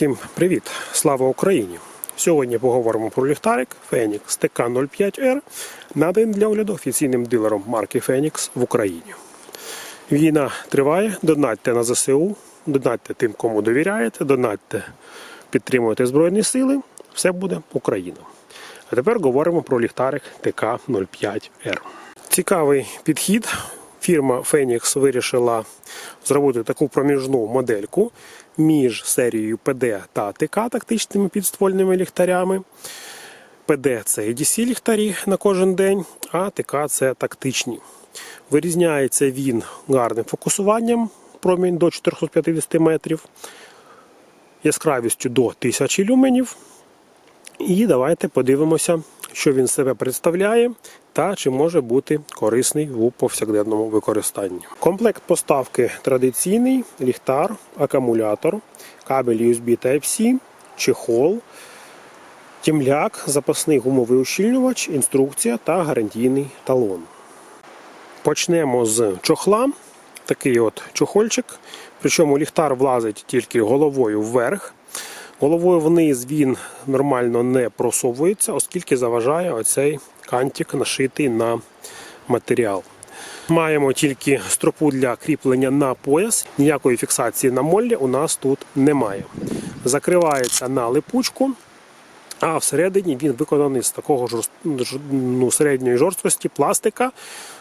Всім привіт! Слава Україні! Сьогодні поговоримо про ліхтарик Phoenix TK05R, наданий для огляду офіційним дилером марки Phoenix в Україні. Війна триває, донатьте на ЗСУ, донатьте тим, кому довіряєте, донатьте, підтримуйте Збройні Сили, все буде Україна. А тепер говоримо про ліхтарик ТК05R. Цікавий підхід. Фірма Phoenix вирішила зробити таку проміжну модельку між серією PD та ТК тактичними підствольними ліхтарями. PD це EDC ліхтарі на кожен день, а ТК це тактичні. Вирізняється він гарним фокусуванням, промінь до 450 метрів, яскравістю до 1000 люменів. І давайте подивимося, що він себе представляє та чи може бути корисний у повсякденному використанні. Комплект поставки традиційний: ліхтар, акумулятор, кабель USB Type-C, чехол, тімляк, запасний гумовий ущільнювач, інструкція та гарантійний талон. Почнемо з чохла. Такий от чохольчик. Причому ліхтар влазить тільки головою вверх. Головою вниз він нормально не просовується, оскільки заважає оцей кантик нашитий на матеріал. Маємо тільки стропу для кріплення на пояс, ніякої фіксації на моллі у нас тут немає. Закривається на липучку, а всередині він виконаний з такого жорст... ну, середньої жорсткості пластика,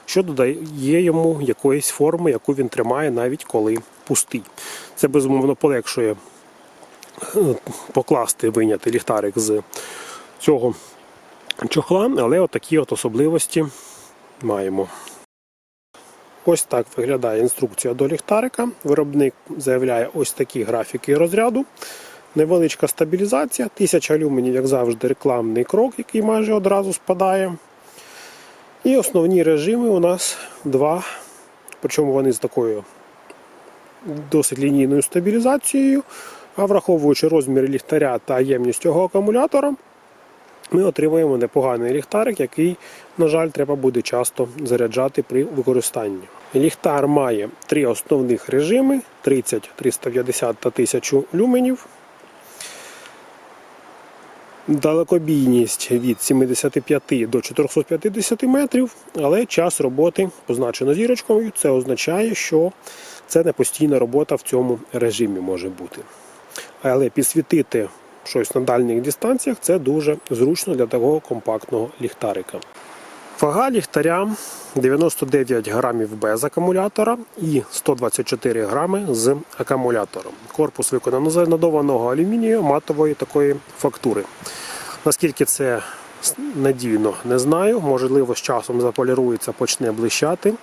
що додає йому якоїсь форми, яку він тримає навіть коли пустий. Це безумовно полегшує покласти, виняти ліхтарик з цього чохла, але отакі от особливості маємо. Ось так виглядає інструкція до ліхтарика. Виробник заявляє ось такі графіки розряду. Невеличка стабілізація, 1000 люменів, як завжди, рекламний крок, який майже одразу спадає. І основні режими у нас два, причому вони з такою досить лінійною стабілізацією. А враховуючи розмір ліхтаря та ємність цього акумулятора, ми отримуємо непоганий ліхтарик, який, на жаль, треба буде часто заряджати при використанні. Ліхтар має три основних режими: 30, 350 та 1000 люменів. Далекобійність від 75 до 450 метрів, але час роботи позначено зірочкою. Це означає, що це не постійна робота в цьому режимі може бути. Але підсвітити щось на дальніх дистанціях це дуже зручно для такого компактного ліхтарика. Вага ліхтаря 99 грамів без акумулятора і 124 грами з акумулятором. Корпус виконано з надованого алюмінію матової такої фактури. Наскільки це надійно, не знаю. Можливо, з часом заполірується, почне блищати,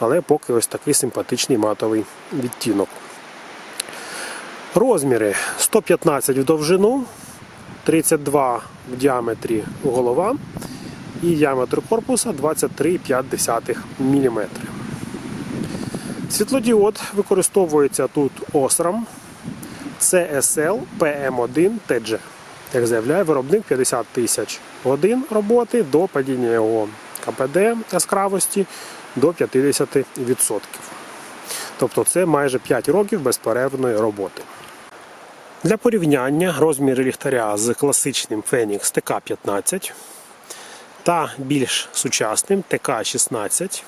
але поки ось такий симпатичний матовий відтінок. Розміри 115 в довжину, 32 в діаметрі голова і діаметр корпуса 23,5 мм. Світлодіод використовується тут Osram CSL PM1 TG. Як заявляє виробник 50 тисяч годин роботи до падіння його КПД яскравості до 50%. Тобто це майже 5 років безперервної роботи. Для порівняння розміри ліхтаря з класичним Phoenix TK15 та більш сучасним TK16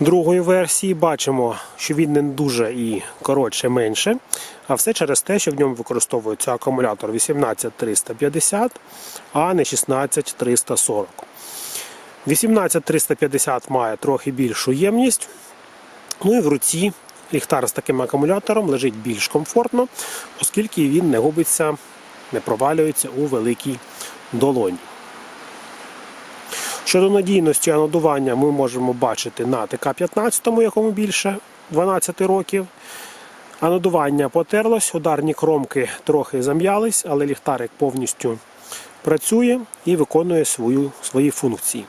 другої версії бачимо, що він не дуже і коротше менше, а все через те, що в ньому використовується акумулятор 18350, а не 16340. 18350 має трохи більшу ємність. Ну і в руці ліхтар з таким акумулятором лежить більш комфортно, оскільки він не губиться, не провалюється у великій долоні. Щодо надійності анодування ми можемо бачити на ТК-15, якому більше 12 років. Анодування потерлось, ударні кромки трохи зам'ялись, але ліхтарик повністю працює і виконує свою, свої функції.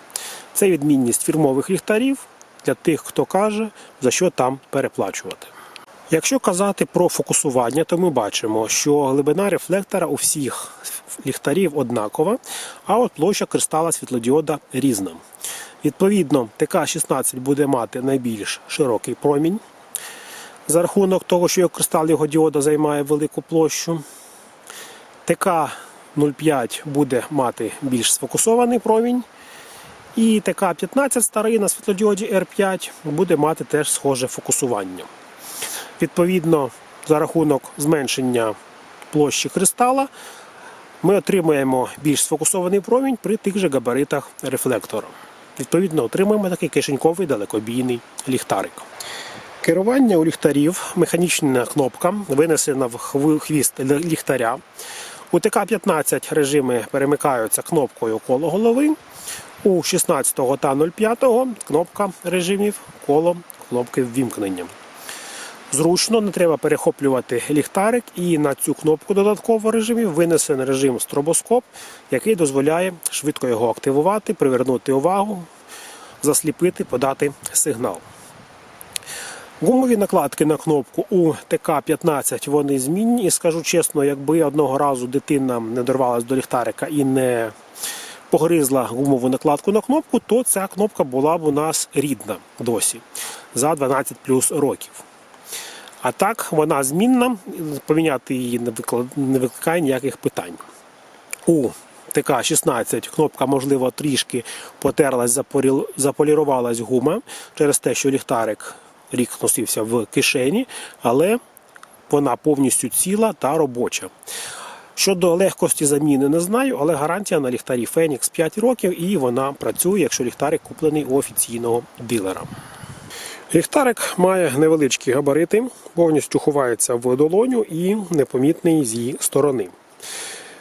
Це відмінність фірмових ліхтарів для тих, хто каже, за що там переплачувати. Якщо казати про фокусування, то ми бачимо, що глибина рефлектора у всіх ліхтарів однакова, а от площа кристала світлодіода різна. Відповідно, ТК-16 буде мати найбільш широкий промінь. за рахунок того, що кристал його діода займає велику площу. ТК-05 буде мати більш сфокусований промінь. І ТК-15 старий на світлодіоді R5 буде мати теж схоже фокусування. Відповідно, за рахунок зменшення площі кристала ми отримуємо більш сфокусований промінь при тих же габаритах рефлектора. Відповідно, отримуємо такий кишеньковий далекобійний ліхтарик. Керування у ліхтарів, механічна кнопка, винесена в хвіст ліхтаря. У ТК-15 режими перемикаються кнопкою коло голови. У 16 та 05 кнопка режимів коло кнопки ввімкнення. Зручно, не треба перехоплювати ліхтарик, і на цю кнопку додатково режимів винесений режим стробоскоп, який дозволяє швидко його активувати, привернути увагу, засліпити, подати сигнал. Гумові накладки на кнопку у ТК-15 вони змінні. І скажу чесно, якби одного разу дитина не дорвалась до ліхтарика і не погризла гумову накладку на кнопку, то ця кнопка була б у нас рідна досі за 12 плюс років. А так вона змінна, поміняти її не викликає ніяких питань. У ТК-16 кнопка, можливо, трішки потерлась, заполірувалась гума через те, що ліхтарик рік носився в кишені, але вона повністю ціла та робоча. Щодо легкості заміни не знаю, але гарантія на ліхтарі Phoenix 5 років і вона працює, якщо ліхтарик куплений у офіційного дилера. Ліхтарик має невеличкі габарити, повністю ховається в долоню і непомітний з її сторони.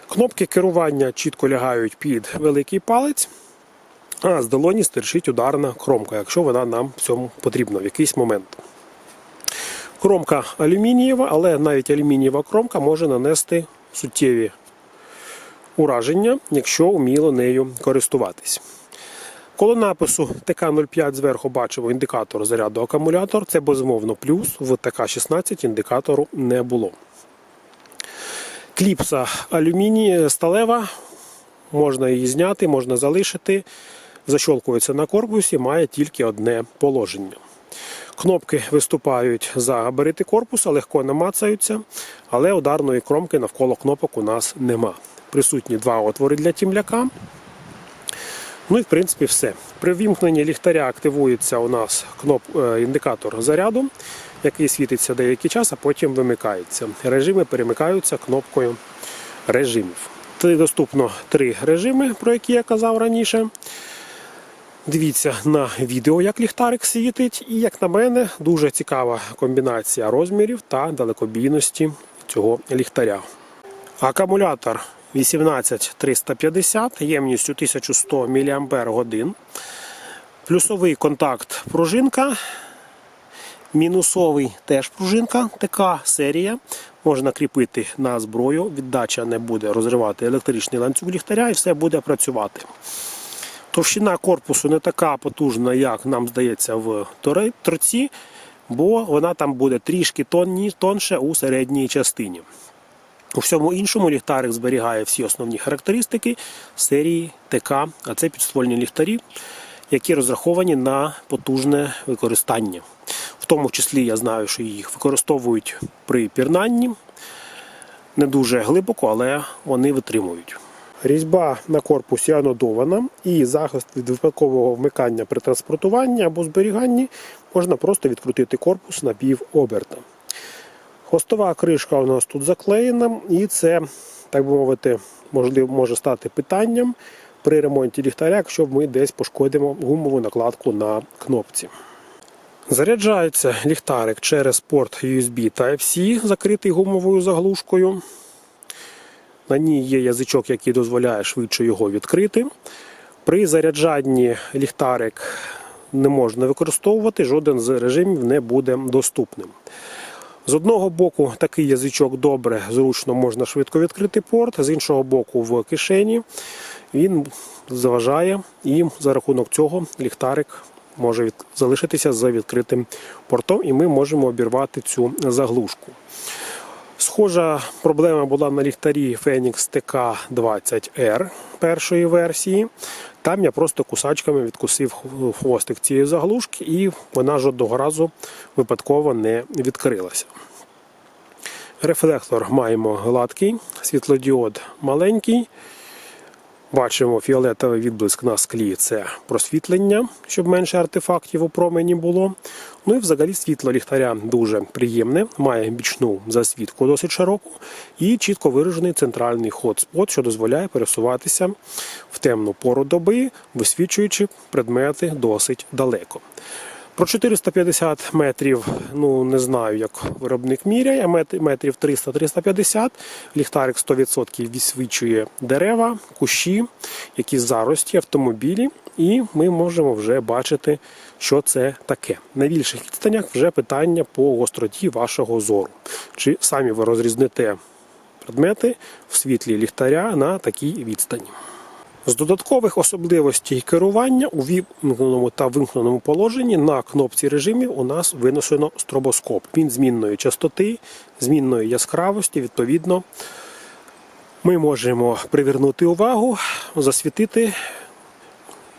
Кнопки керування чітко лягають під великий палець, а з долоні стирчить ударна кромка, якщо вона нам в цьому потрібна в якийсь момент. Кромка алюмінієва, але навіть алюмінієва кромка може нанести суттєві ураження, якщо вміло нею користуватись. Коло напису ТК-05 зверху бачимо індикатор заряду акумулятор. Це безумовно плюс. В ТК-16 індикатору не було. Кліпса алюміній сталева. Можна її зняти, можна залишити. Защолкується на корпусі, має тільки одне положення. Кнопки виступають за габарити корпуса, легко намацаються, але ударної кромки навколо кнопок у нас нема. Присутні два отвори для тімляка. Ну і в принципі все. При вімкненні ліхтаря активується у нас кноп, е, індикатор заряду, який світиться деякий час, а потім вимикається. Режими перемикаються кнопкою режимів. Доступно три режими, про які я казав раніше. Дивіться на відео, як ліхтарик світить, і, як на мене, дуже цікава комбінація розмірів та далекобійності цього ліхтаря. Акумулятор 18350 ємністю 1100 мАч. Плюсовий контакт пружинка. Мінусовий теж пружинка, така серія. Можна кріпити на зброю, віддача не буде розривати електричний ланцюг ліхтаря і все буде працювати. Товщина корпусу не така потужна, як нам здається в торці, бо вона там буде трішки тонше у середній частині. У всьому іншому ліхтарик зберігає всі основні характеристики серії ТК, а це підствольні ліхтарі, які розраховані на потужне використання. В тому числі я знаю, що їх використовують при пірнанні. Не дуже глибоко, але вони витримують. Різьба на корпусі анодована і захист від випадкового вмикання при транспортуванні або зберіганні можна просто відкрутити корпус на пів оберта. Хвостова кришка у нас тут заклеєна, і це, так би мовити, може стати питанням при ремонті ліхтаря, якщо ми десь пошкодимо гумову накладку на кнопці. Заряджається ліхтарик через порт USB Type-C, закритий гумовою заглушкою. На ній є язичок, який дозволяє швидше його відкрити. При заряджанні ліхтарик не можна використовувати, жоден з режимів не буде доступним. З одного боку такий язичок добре, зручно можна швидко відкрити порт, з іншого боку, в кишені він заважає і за рахунок цього ліхтарик може від... залишитися за відкритим портом, і ми можемо обірвати цю заглушку. Схожа проблема була на ліхтарі Phoenix TK20R першої версії. Там я просто кусачками відкусив хвостик цієї заглушки, і вона жодного разу випадково не відкрилася. Рефлектор маємо гладкий, світлодіод маленький. Бачимо фіолетовий відблиск на склі це просвітлення, щоб менше артефактів у промені було. Ну і взагалі світло ліхтаря дуже приємне, має бічну засвітку досить широку і чітко виражений центральний ход-спот, що дозволяє пересуватися в темну пору доби, висвічуючи предмети досить далеко. Про 450 метрів, ну не знаю, як виробник міряє, мет- метрів 300-350. Ліхтарик 100% відсвічує дерева, кущі, якісь зарості, автомобілі, і ми можемо вже бачити, що це таке. На більших відстанях вже питання по гостроті вашого зору. Чи самі ви розрізните предмети в світлі ліхтаря на такій відстані. З додаткових особливостей керування у вімкненому та вимкненому положенні на кнопці режимів у нас винесено стробоскоп. Він змінної частоти, змінної яскравості. Відповідно, ми можемо привернути увагу, засвітити,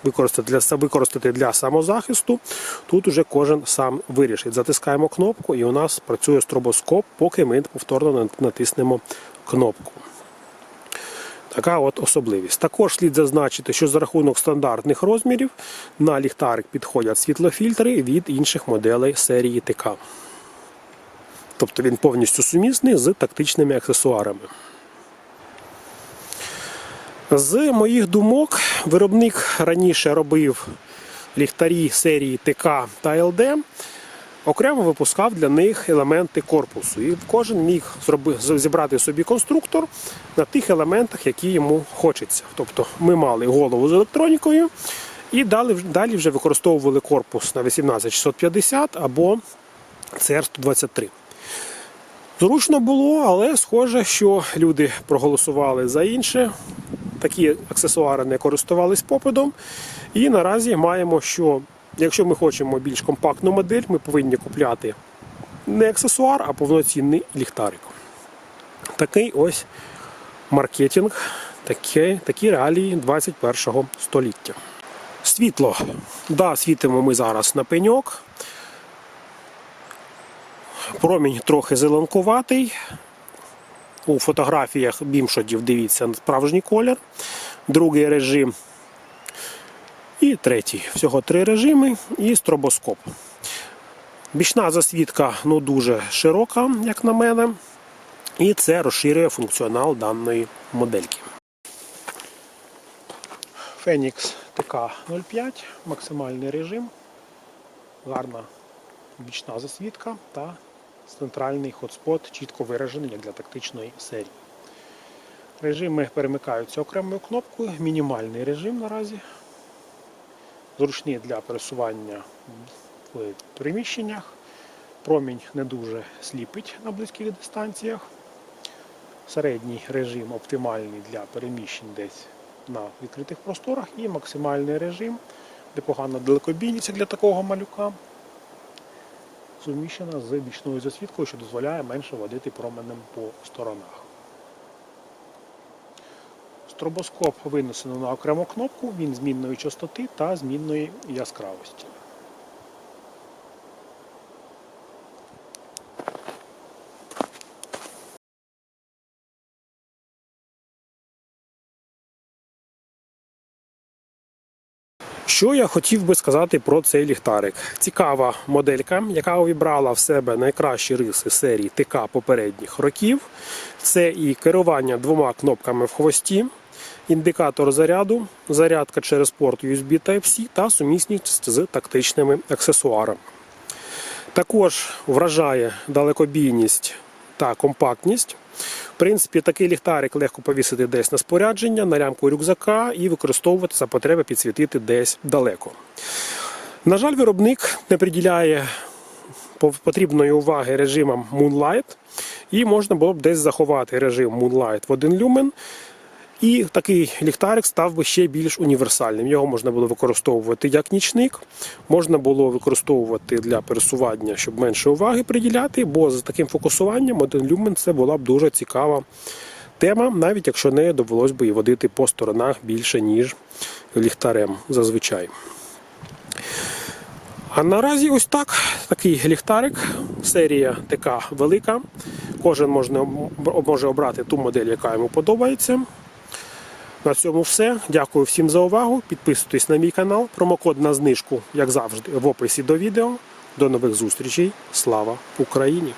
використати для, використати для самозахисту. Тут уже кожен сам вирішить. Затискаємо кнопку, і у нас працює стробоскоп, поки ми повторно натиснемо кнопку. Така от особливість. Також слід зазначити, що за рахунок стандартних розмірів на ліхтарик підходять світлофільтри від інших моделей серії ТК. Тобто він повністю сумісний з тактичними аксесуарами. З моїх думок, виробник раніше робив ліхтарі серії ТК та ЛД. Окремо випускав для них елементи корпусу, і кожен міг зібрати собі конструктор на тих елементах, які йому хочеться. Тобто ми мали голову з електронікою і далі вже використовували корпус на 18650 або CR123. Зручно було, але схоже, що люди проголосували за інше. Такі аксесуари не користувались попитом. І наразі маємо, що якщо ми хочемо більш компактну модель, ми повинні купляти не аксесуар, а повноцінний ліхтарик. Такий ось маркетинг, такі, такі реалії 21 століття. Світло. Да, світимо ми зараз на пеньок. Промінь трохи зеленкуватий. У фотографіях бімшотів дивіться справжній колір. Другий режим і третій. Всього три режими і стробоскоп. Бічна засвідка ну, дуже широка, як на мене. І це розширює функціонал даної модельки. Phoenix TK05, максимальний режим, гарна бічна засвідка та центральний хотспот чітко виражений як для тактичної серії. Режими перемикаються окремою кнопкою, мінімальний режим наразі. Зручний для пересування в приміщеннях. Промінь не дуже сліпить на близьких дистанціях. Середній режим оптимальний для переміщень десь на відкритих просторах і максимальний режим, де погана далекобійність для такого малюка, суміщена з бічною засвідкою, що дозволяє менше водити променем по сторонах. Стробоскоп винесено на окрему кнопку, він змінної частоти та змінної яскравості. Що я хотів би сказати про цей ліхтарик? Цікава моделька, яка увібрала в себе найкращі риси серії ТК попередніх років. Це і керування двома кнопками в хвості, індикатор заряду, зарядка через порт USB Type-C та сумісність з тактичними аксесуарами. Також вражає далекобійність та компактність. В принципі, такий ліхтарик легко повісити десь на спорядження, на лямку рюкзака і використовувати за потреби підсвітити десь далеко. На жаль, виробник не приділяє потрібної уваги режимам Moonlight, і можна було б десь заховати режим Moonlight в один люмен І такий ліхтарик став би ще більш універсальним. Його можна було використовувати як нічник, можна було використовувати для пересування, щоб менше уваги приділяти, бо з таким фокусуванням один люмен це була б дуже цікава тема, навіть якщо не довелось би і водити по сторонах більше, ніж ліхтарем зазвичай. А наразі ось так, такий ліхтарик, серія така велика. Кожен можна, може обрати ту модель, яка йому подобається. На цьому все. Дякую всім за увагу. Підписуйтесь на мій канал. Промокод на знижку, як завжди, в описі до відео. До нових зустрічей. Слава Україні!